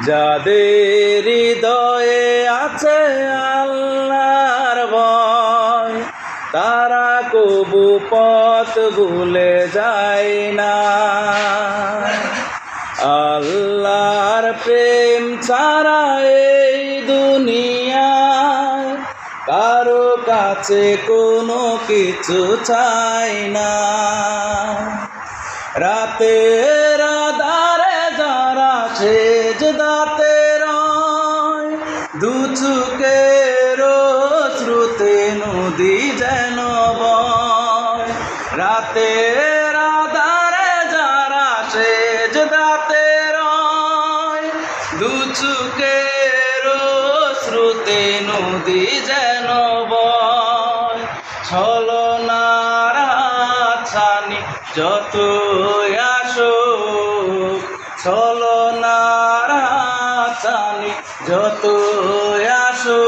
যাদের হৃদয়ে আছে আল্লাহর ভয়, তারা কবু পথ ভুলে যায় না। আল্লাহর প্রেম ছাড়া এই দুনিয়ায় কারও কাছে কোনো কিছু চাই না। রাতের আধারে যারা সেজ দাতে রয় দু চুকের শ্রুতে নদী যেন বয়। রাতের আধারে যারা সেজ দাতে রয় দু চুকের শ্রুতে নদী যেন বয়। ছলনার ছানি যত আসো ছলনার ছানি যত আসো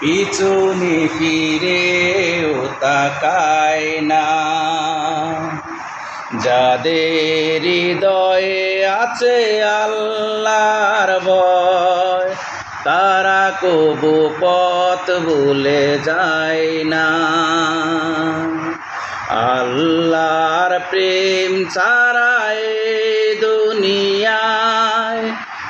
পিছনে ফিরে ও তাকায় না। যাদের হৃদয়ে আছে আল্লাহর ভয়, তারা কবু পথ ভুলে যায় না। আল্লাহর প্রেম ছাড়া এই দুনিয়ায়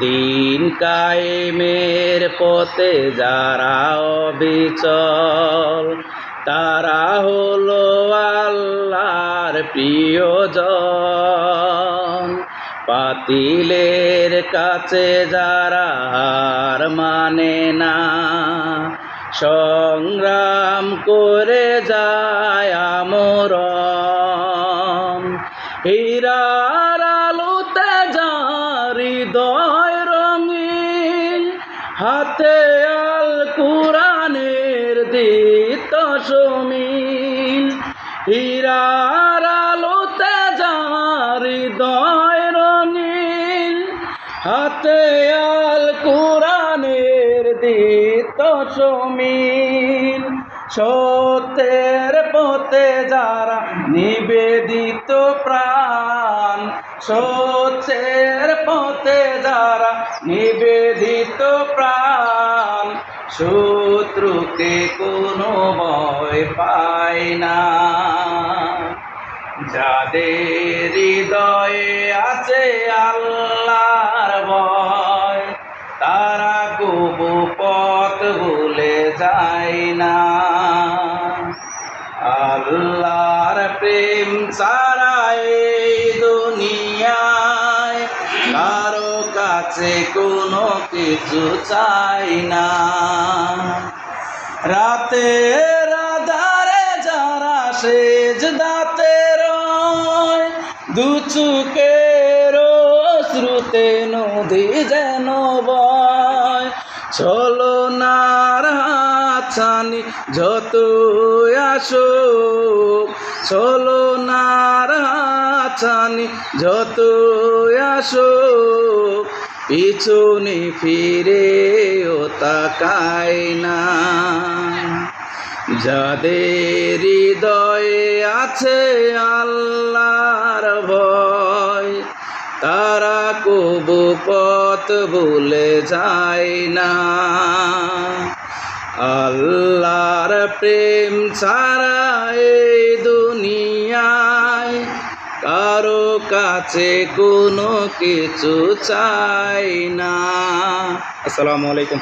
দিন কায়েমের পথে যারা অবিচল, তারা হলো আল্লাহর প্রিয় প্রিয়জন। পাতিলের কাছে যারা হার মানে না, সংগ্রাম করে যায় আমরণ। হীরার হাতে আল কুরানের দিত সমিন হীরার আলোতে যার হৃদয় রঙিন হাতে আল কুরানের দিত সমিন সত্যের পথে যারা নিবেদিত প্রাণ, সত্যের পথে যারা নিবেদিত শত্রুকে কোনো ভয় পায় না। যাদের হৃদয়ে আছে আল্লাহর ভয়, তারা কবু পথ ভুলে যায় না। আল্লাহর প্রেম ছাড়া কোনো কিছু চাই না। রাতে রাধারে যারা সেজ দাতে রয়, দু চুকের শ্রুতে নদী যেন বয়। চলো নার ছানি যত আসো চলো নার ছানি যত আসো পিছনে ফিরে ও তাকায় না। যাদের হৃদয়ে আছে আল্লাহর ভয়, তারা কবু পথ ভুলে যায় না। আল্লাহর প্রেম ছাড়া কাছে কোনো কিছু চাই না। আসসালামু আলাইকুম।